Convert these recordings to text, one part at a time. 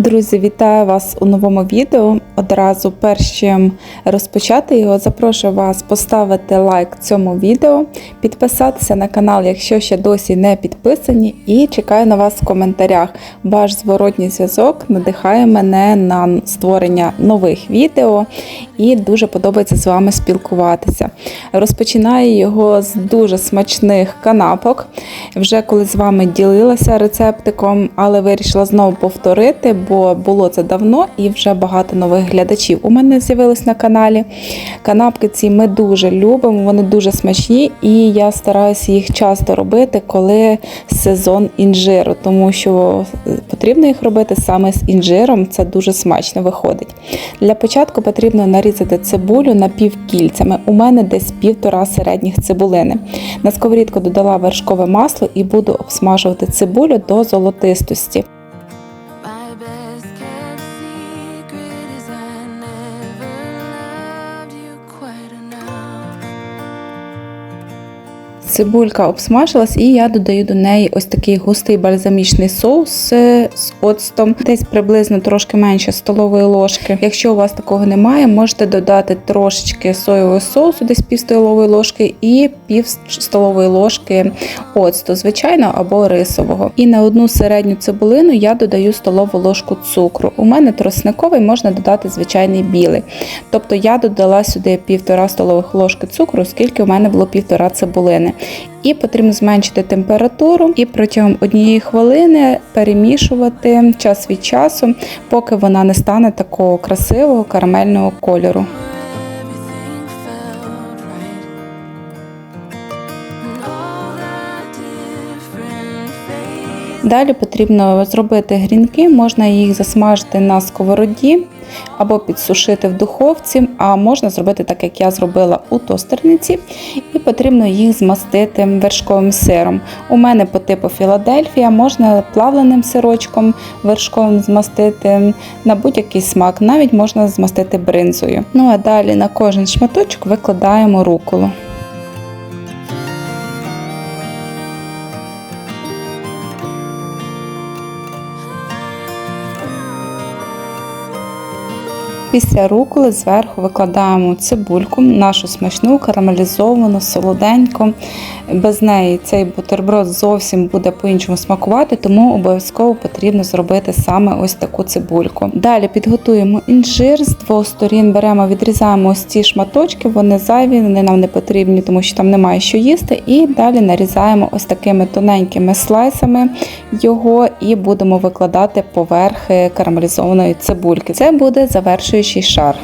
Друзі, вітаю вас у новому відео. Одразу перш чим розпочати його, запрошую вас поставити лайк цьому відео, підписатися на канал, якщо ще досі не підписані, і чекаю на вас в коментарях. Ваш зворотній зв'язок надихає мене на створення нових відео і дуже подобається з вами спілкуватися. Розпочинаю його з дуже смачних канапок. Вже коли з вами ділилася рецептиком, але вирішила знову повторити, бо було це давно і вже багато нових глядачів у мене з'явилось на каналі. Канапки ці ми дуже любимо, вони дуже смачні, і я стараюся їх часто робити, коли сезон інжиру, тому що потрібно їх робити саме з інжиром, це дуже смачно виходить. Для початку потрібно нарізати цибулю напівкільцями. У мене десь півтора середніх цибулини. На сковорідку додала вершкове масло і буду обсмажувати цибулю до золотистості. Цибулька обсмажилась, і я додаю до неї ось такий густий бальзамічний соус е, з оцтом, десь приблизно трошки менше столової ложки. Якщо у вас такого немає, можете додати трошечки соєвого соусу, десь пів столової ложки, і пів столової ложки оцту, звичайно, або рисового. І на одну середню цибулину я додаю столову ложку цукру. У мене тросниковий можна додати звичайний білий. Тобто я додала сюди півтора столових ложки цукру, оскільки у мене було півтора цибулини. І потрібно зменшити температуру і протягом однієї хвилини перемішувати час від часу, поки вона не стане такого красивого карамельного кольору. Далі потрібно зробити грінки, можна їх засмажити на сковороді або підсушити в духовці, а можна зробити так, як я зробила у тостерниці, і потрібно їх змастити вершковим сиром. У мене по типу Філадельфія можна плавленим сирочком вершковим змастити на будь-який смак, навіть можна змастити бринзою. Ну а далі на кожен шматочок викладаємо руколу. Після руколи зверху викладаємо цибульку, нашу смачну, карамелізовану, солоденьку. Без неї цей бутерброд зовсім буде по-іншому смакувати, тому обов'язково потрібно зробити саме ось таку цибульку. Далі підготуємо інжир з двох сторін, беремо, відрізаємо ось ці шматочки, вони зайві, вони нам не потрібні, тому що там немає що їсти. І далі нарізаємо ось такими тоненькими слайсами його і будемо викладати поверх е, карамелізованої цибульки. Це буде завершуючий шар.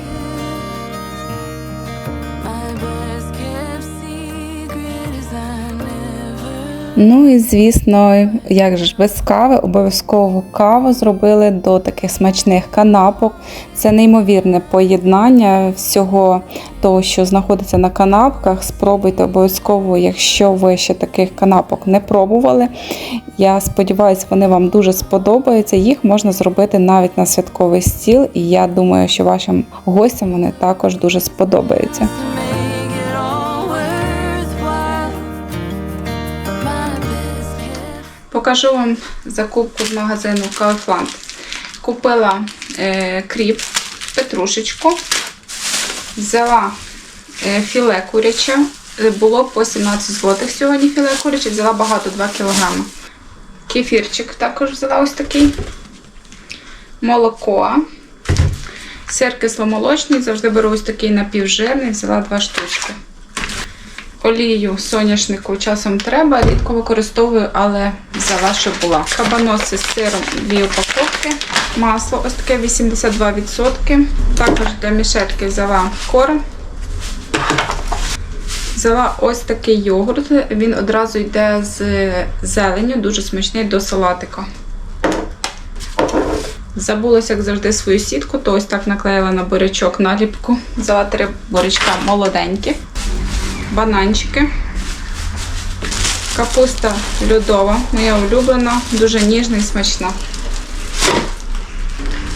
Ну і звісно, як же ж без кави, обов'язково каву зробили до таких смачних канапок. Це неймовірне поєднання всього того, що знаходиться на канапках. Спробуйте обов'язково, якщо ви ще таких канапок не пробували. Я сподіваюся, вони вам дуже сподобаються. Їх можна зробити навіть на святковий стіл, і я думаю, що вашим гостям вони також дуже сподобаються. Покажу вам закупку з магазину Kaufland. Купила е, кріп, петрушечку, взяла е, філе куряче. Е, Було по 17 злотих сьогодні філе куряче, взяла багато 2 кг. Кефірчик також взяла ось такий. Молоко. Сир кисломолочний, завжди беру ось такий напівжирний, взяла два штучки. Олію соняшнику часом треба, рідко використовую, але взяла, щоб була. Кабаноси з сиром дві упаковки, масло ось таке 82%. Також для мішетки взяла корм. Взяла ось такий йогурт. Він одразу йде з зеленю, дуже смачний до салатика. Забулася, як завжди, свою сітку, то ось так наклеїла на бурячок наліпку. Взяла три бурячка молоденькі бананчики. Капуста льодова, моя улюблена, дуже ніжна і смачна.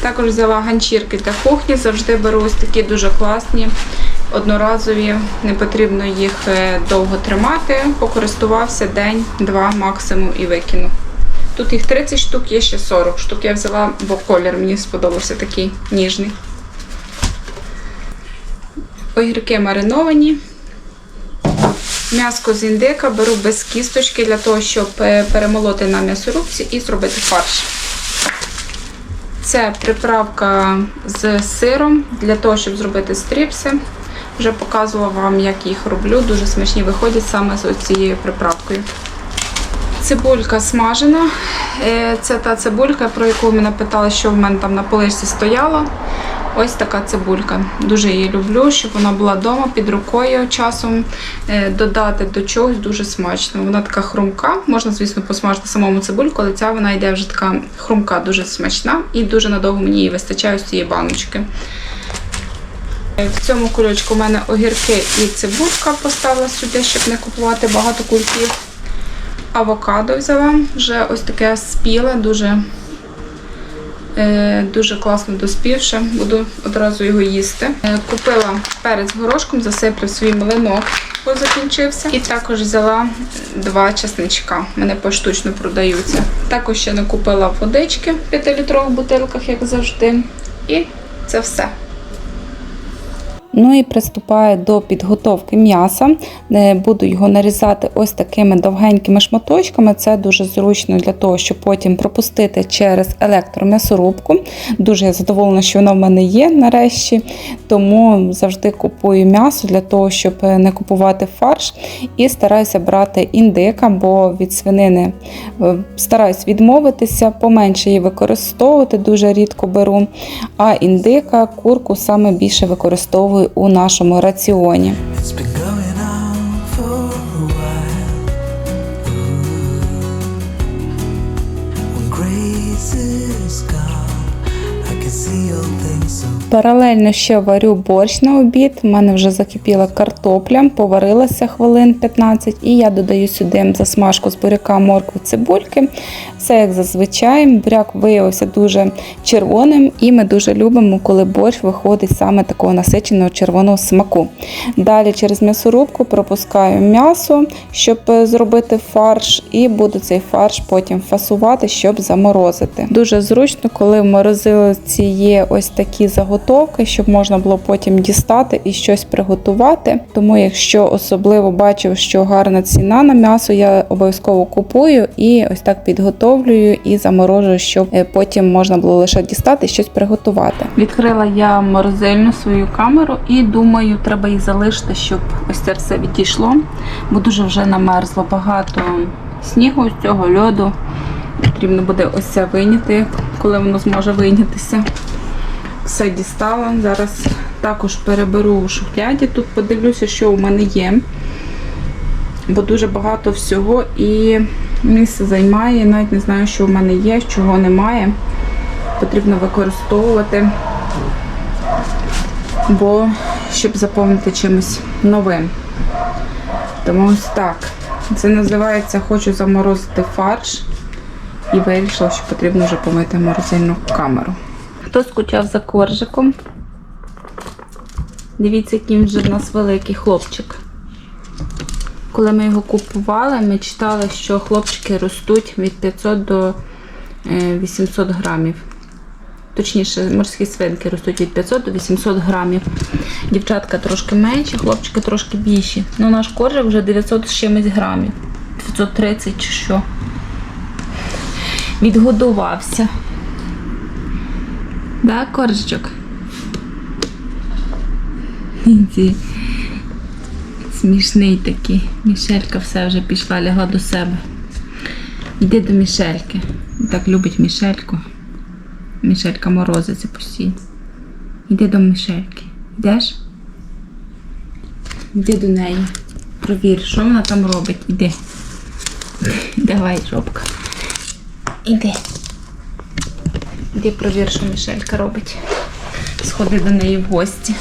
Також взяла ганчірки для кухні, завжди беру ось такі дуже класні, одноразові, не потрібно їх е, довго тримати. Покористувався день-два максимум і викинув. Тут їх 30 штук, є ще 40 штук. Я взяла, бо колір мені сподобався такий ніжний. Огірки мариновані. М'яско з індика беру без кісточки для того, щоб е, перемолоти на м'ясорубці і зробити фарш. Це приправка з сиром для того, щоб зробити стріпси. Вже показувала вам, як їх роблю. Дуже смачні виходять саме з цією приправкою. Цибулька смажена. Е, Це та цибулька, про яку мене питали, що в мене там на поличці стояло. Ось така цибулька. Дуже її люблю, щоб вона була вдома під рукою часом. е, Додати до чогось дуже смачно. Вона така хрумка. Можна, звісно, посмажити самому цибульку, але ця вона йде вже така хрумка, дуже смачна і дуже надовго мені її вистачає з цієї баночки. Е, В цьому кульочку у мене огірки і цибулька поставила сюди, щоб не купувати багато кульків. Авокадо взяла, вже ось таке спіле, дуже, дуже класно доспівше. Буду одразу його їсти. Е, купила перець горошком, засиплю свій млинок, бо закінчився. І також взяла два часничка. Мене поштучно продаються. Також ще не купила водички в 5-літрових бутилках, як завжди. І це все. Ну і приступаю до підготовки м'яса. Е, Буду його нарізати ось такими довгенькими шматочками. Це дуже зручно для того, щоб потім пропустити через електром'ясорубку. Дуже я задоволена, що воно в мене є нарешті. Тому завжди купую м'ясо для того, щоб е, не купувати фарш. І стараюся брати індика, бо від свинини е, стараюсь відмовитися, поменше її використовувати, дуже рідко беру. А індика, курку саме більше використовую у нашому раціоні. Паралельно ще варю борщ на обід. У мене вже закипіла картопля, поварилася хвилин 15, і я додаю сюди засмажку з буряка, моркви, цибульки. Все як зазвичай. Буряк виявився дуже червоним, і ми дуже любимо, коли борщ виходить саме такого насиченого червоного смаку. Далі через м'ясорубку пропускаю м'ясо, щоб е, зробити фарш, і буду цей фарш потім фасувати, щоб заморозити. Дуже зручно, коли в морозилці є ось такі заготовки, щоб можна було потім дістати і щось приготувати. Тому, якщо особливо бачив, що гарна ціна на м'ясо, я обов'язково купую і ось так підготовлюю і заморожую, щоб е, потім можна було лише дістати і щось приготувати. Відкрила я морозильну свою камеру і думаю, треба її залишити, щоб ось це все відійшло, бо дуже вже намерзло багато снігу з цього льоду. Потрібно буде ось це вийняти, коли воно зможе вийнятися. Все дістала. Зараз також переберу у шухляді. Тут подивлюся, що у мене є. Бо дуже багато всього і місце займає. Навіть не знаю, що в мене є, чого немає. Потрібно використовувати, бо щоб заповнити чимось новим. Тому ось так. Це називається Хочу заморозити фарш. І вирішила, що потрібно вже помити морозильну камеру. Хто скучав за коржиком? Дивіться, який він вже в нас великий хлопчик. Коли ми його купували, ми читали, що хлопчики ростуть від 500 до е, 800 грамів. Точніше, морські свинки ростуть від 500 до 800 грамів. Дівчатка трошки менші, хлопчики трошки більші. Ну, наш коржик вже 900 з чимось грамів. 930 чи що. Відгодувався. Да, коржичок? Смішний такий. Мішелька все вже пішла, лягла до себе. Йди до Мішельки. Так любить Мішельку. Мішелька морозиться постійно. Йди до Мішельки. Йдеш? Йди до неї. Провір, що вона там робить. Іди. Давай, жопка. Іди. Іди провір, що Мішелька робить. Сходи до неї в гості.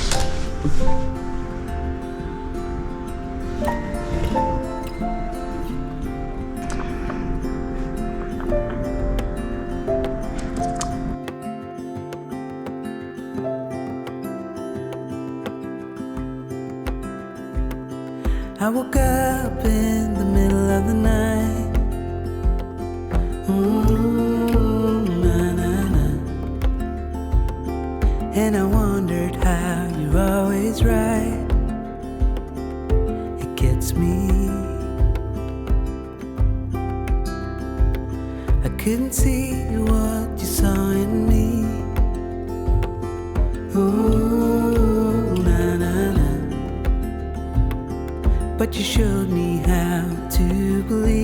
Me. I couldn't see what you saw in me. Ooh, na na na. But you showed me how to believe.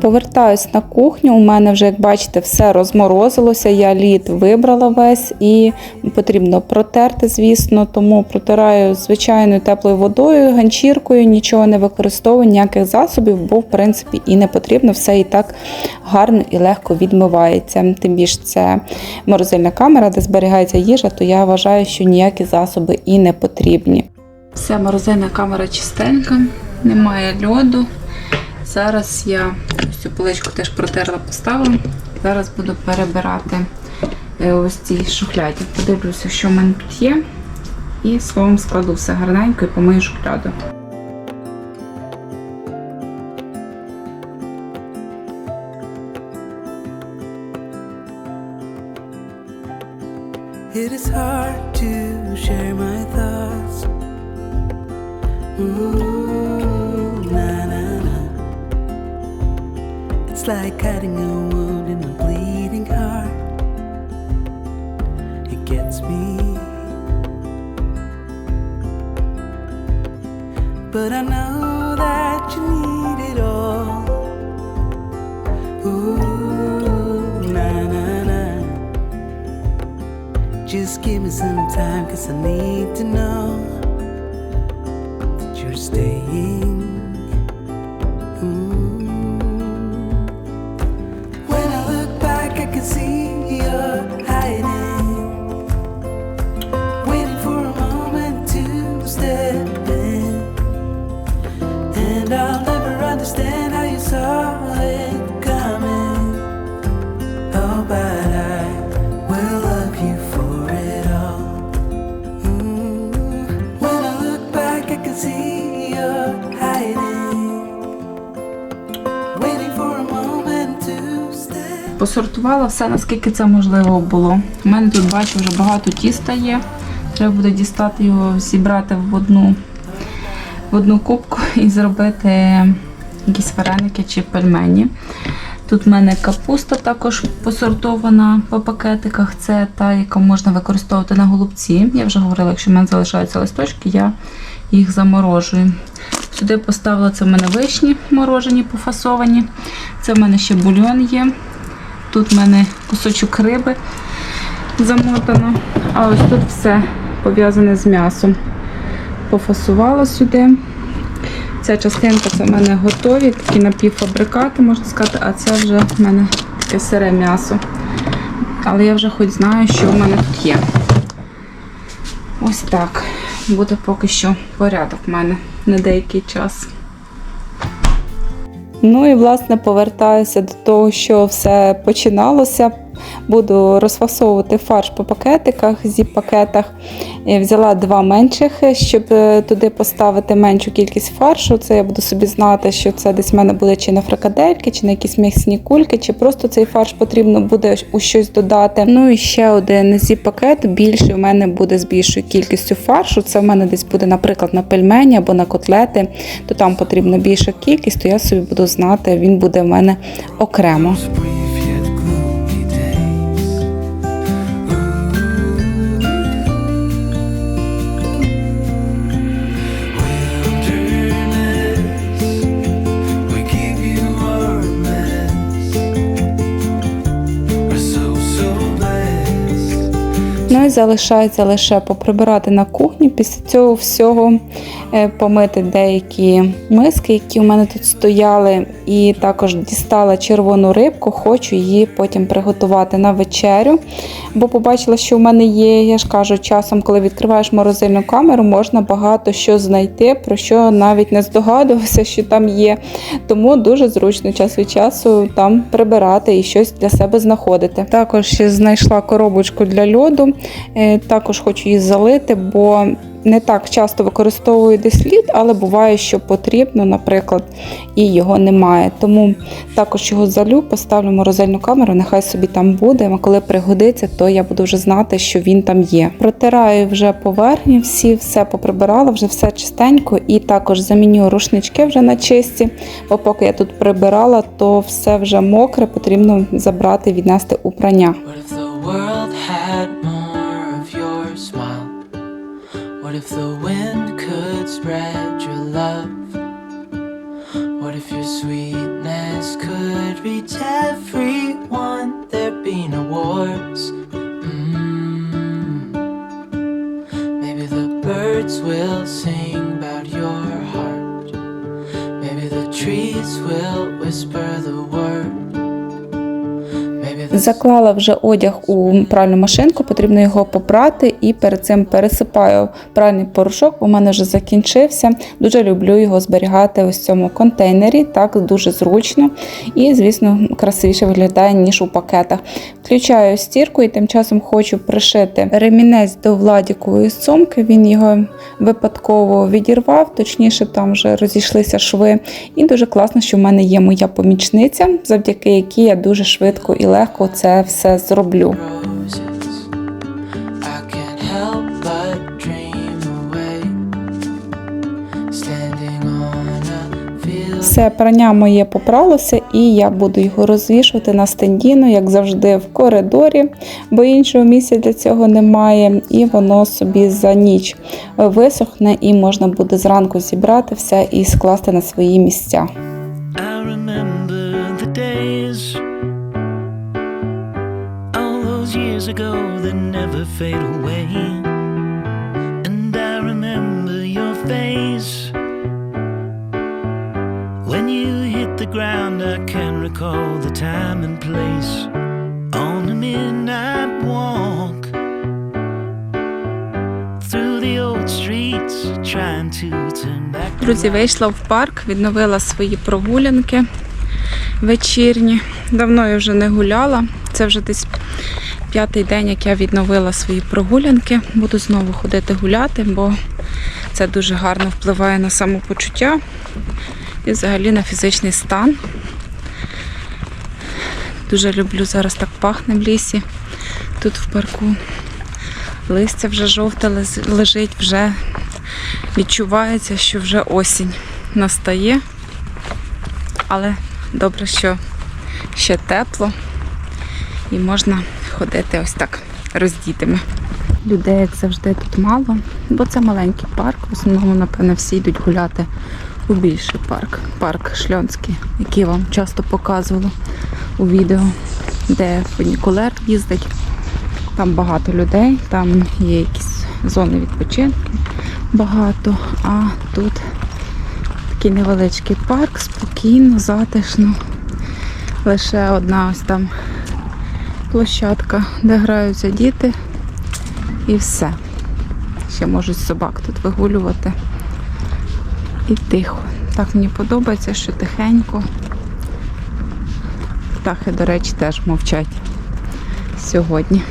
Повертаюсь на кухню. У мене вже, як бачите, все розморозилося. Я лід вибрала весь і потрібно протерти, звісно, тому протираю звичайною теплою водою, ганчіркою, нічого не використовую, ніяких засобів, бо в принципі і не потрібно, все і так гарно і легко відмивається. Тим більше це морозильна камера, де зберігається їжа, то я вважаю, що ніякі засоби і не потрібні. Вся морозильна камера чистенька, немає льоду. Зараз я цю поличку теж протерла, поставила. Зараз буду перебирати е, ось ці шухляді. Подивлюся, що в мене тут є. І словом складу все гарненько і помию шухляду. It is hard to share my thoughts. Ooh, It's like cutting a wound in a bleeding heart. It gets me. But I know Посортувала все, наскільки це можливо було. У мене тут бачу вже багато тіста є. Треба буде дістати його, зібрати в одну, в одну кубку і зробити якісь вареники чи пельмені. Тут в мене капуста також посортована по пакетиках. Це та, яка можна використовувати на голубці. Я вже говорила, якщо в мене залишаються листочки, я їх заморожую. Сюди поставила це в мене вишні морожені, пофасовані. Це в мене ще бульйон є. Тут в мене кусочок риби замотано. А ось тут все пов'язане з м'ясом. Пофасувала сюди. Ця частинка це в мене готові, такі напівфабрикати, можна сказати, а це вже в мене таке сире м'ясо. Але я вже хоч знаю, що в мене тут є. Ось так. Буде поки що порядок в мене на деякий час. Ну і власне повертаюся до того, що все починалося. Буду розфасовувати фарш по пакетиках, зіп-пакетах. Е, Взяла два менших, щоб е, туди поставити меншу кількість фаршу. Це я буду собі знати, що це десь в мене буде чи на фрикадельки, чи на якісь м'ясні кульки, чи просто цей фарш потрібно буде у щось додати. Ну і ще один зіп-пакет більший у мене буде з більшою кількістю фаршу. Це в мене десь буде, наприклад, на пельмені або на котлети, то там потрібна більша кількість, то я собі буду знати, він буде в мене окремо. Залишається лише поприбирати на кухні. Після цього всього е, помити деякі миски, які у мене тут стояли, і також дістала червону рибку, хочу її потім приготувати на вечерю. Бо побачила, що в мене є, я ж кажу, часом, коли відкриваєш морозильну камеру, можна багато що знайти, про що навіть не здогадувався, що там є. Тому дуже зручно час від часу там прибирати і щось для себе знаходити. Також знайшла коробочку для льоду, також хочу її залити, бо не так часто використовую десь лід, але буває, що потрібно, наприклад, і його немає. Тому також його залю, поставлю в морозильну камеру, нехай собі там буде. А коли пригодиться, то я буду вже знати, що він там є. Протираю вже поверхні, всі все поприбирала, вже все чистенько, і також заміню рушнички вже на чисті. Бо поки я тут прибирала, то все вже мокре, потрібно забрати, віднести у прання. If the wind could spread your love? What if your sweetness could reach everyone? There'd be no wars. Mm. Maybe the birds will sing about your heart. Maybe the trees will whisper the word. Заклала вже одяг у пральну машинку, потрібно його попрати і перед цим пересипаю пральний порошок. У мене вже закінчився. Дуже люблю його зберігати ось в цьому контейнері. Так дуже зручно і, звісно, красивіше виглядає ніж у пакетах. Включаю стірку і тим часом хочу пришити ремінець до владікової сумки. Він його випадково відірвав, точніше, там вже розійшлися шви. І дуже класно, що в мене є моя помічниця, завдяки якій я дуже швидко і легко це все зроблю. Все прання моє попралося, і я буду його розвішувати на стендіну, як завжди, в коридорі, бо іншого місця для цього немає. І воно собі за ніч висохне, і можна буде зранку зібрати все і скласти на свої місця. Years ago that never fade away. And I remember your face when you hit the ground. I can recall the time and place on a midnight walk through the old streets, trying to turn back. Друзі, вийшла в парк, відновила свої прогулянки вечірні. Давно я вже не гуляла. Це вже десь п'ятий день, як я відновила свої прогулянки. Буду знову ходити гуляти, бо це дуже гарно впливає на самопочуття і взагалі на фізичний стан. Дуже люблю зараз так пахне в лісі. Тут в парку. Листя вже жовте лежить, вже відчувається, що вже осінь настає. Але добре, що ще тепло і можна ходити ось так роздітими. Людей, як завжди, тут мало, бо це маленький парк. В основному, напевно, всі йдуть гуляти у більший парк. Парк Шльонський, який вам часто показувала у відео, де фунікулер їздить. Там багато людей, там є якісь зони відпочинку багато. А тут такий невеличкий парк, спокійно, затишно. Лише одна ось там площадка, де граються діти. І все. Ще можуть собак тут вигулювати. І тихо. Так мені подобається, що тихенько. Птахи, до речі, теж мовчать сьогодні.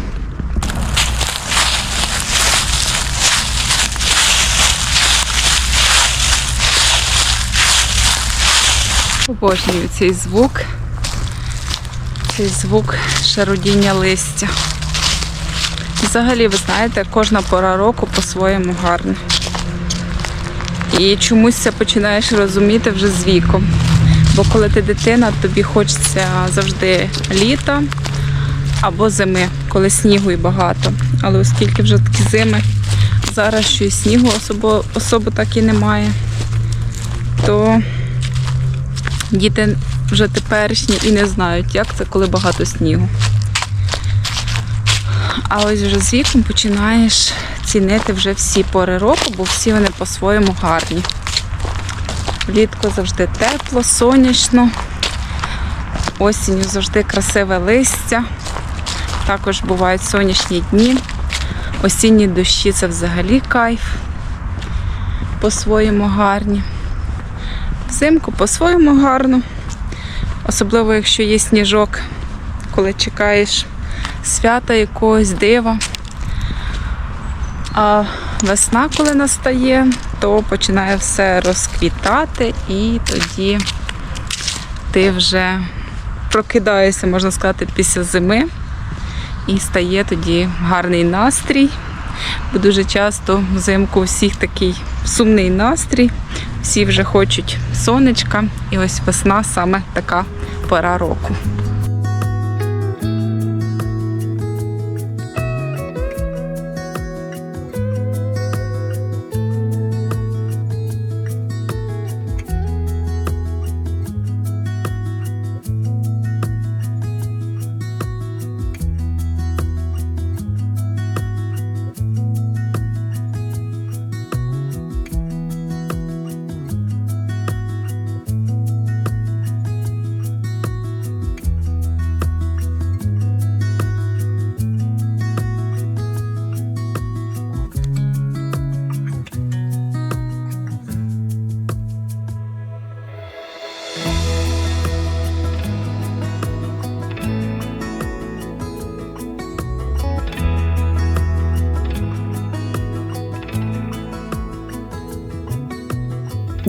Обожнюю цей звук. Цей звук шарудіння листя. Взагалі, ви знаєте, кожна пора року по-своєму гарна. І чомусь це починаєш розуміти вже з віком. Бо коли ти дитина, тобі хочеться завжди літа або зими, коли снігу і багато. Але оскільки вже такі зими, зараз що і снігу особо, особо так і немає, то Діти вже теперішні і не знають, як це, коли багато снігу. А ось вже з віком починаєш цінити вже всі пори року, бо всі вони по-своєму гарні. Влітку завжди тепло, сонячно. Осінню завжди красиве листя. Також бувають сонячні дні. Осінні дощі це взагалі кайф. По-своєму гарні. Взимку по-своєму гарно. Особливо, якщо є сніжок, коли чекаєш свята якогось дива. А весна, коли настає, то починає все розквітати, і тоді ти вже прокидаєшся, можна сказати, після зими. І стає тоді гарний настрій. Бо дуже часто взимку у всіх такий сумний настрій. Всі вже хочуть сонечка. І ось весна саме така пора року.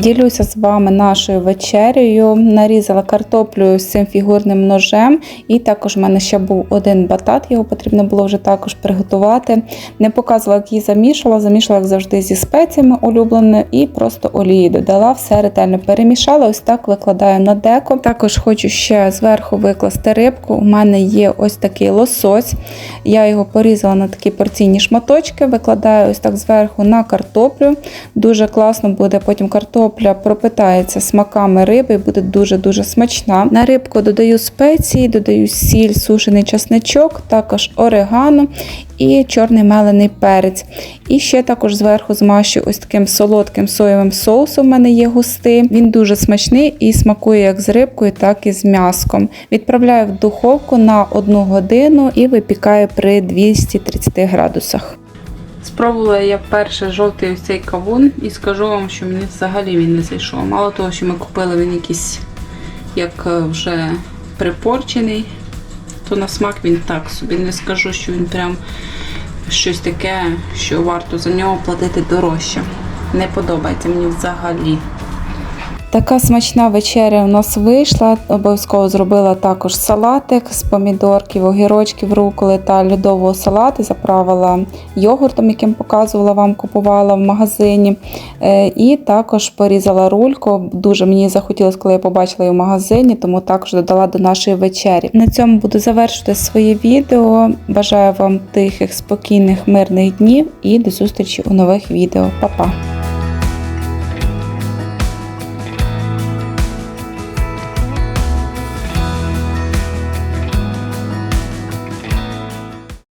Ділюся з вами нашою вечерею. Нарізала картоплю з цим фігурним ножем, і також в мене ще був один батат, його потрібно було вже також приготувати. Не показувала, як її замішала, замішала, як завжди, зі спеціями улюбленою, і просто олії додала, все ретельно перемішала. Ось так викладаю на деко. Також хочу ще зверху викласти рибку. У мене є ось такий лосось. Я його порізала на такі порційні шматочки, викладаю ось так зверху на картоплю. Дуже класно буде потім картопля пропитається смаками риби буде дуже-дуже смачна. На рибку додаю спеції, додаю сіль, сушений часничок, також орегано і чорний мелений перець. І ще також зверху змащу ось таким солодким соєвим соусом. У мене є густий. Він дуже смачний і смакує як з рибкою, так і з м'яском. Відправляю в духовку на 1 годину і випікаю при 230 градусах. Спробувала я перше жовтий ось цей кавун і скажу вам, що мені взагалі він не зайшов. Мало того, що ми купили він якийсь як е, вже припорчений, то на смак він так собі. Не скажу, що він прям щось таке, що варто за нього платити дорожче. Не подобається мені взагалі. Така смачна вечеря у нас вийшла. Обов'язково зробила також салатик з помідорків, огірочків, руколи та льодового салату. Заправила йогуртом, яким показувала вам, купувала в магазині. Е, І також порізала рульку. Дуже мені захотілося, коли я побачила її в магазині, тому також додала до нашої вечері. На цьому буду завершувати своє відео. Бажаю вам тихих, спокійних, мирних днів і до зустрічі у нових відео. Па-па!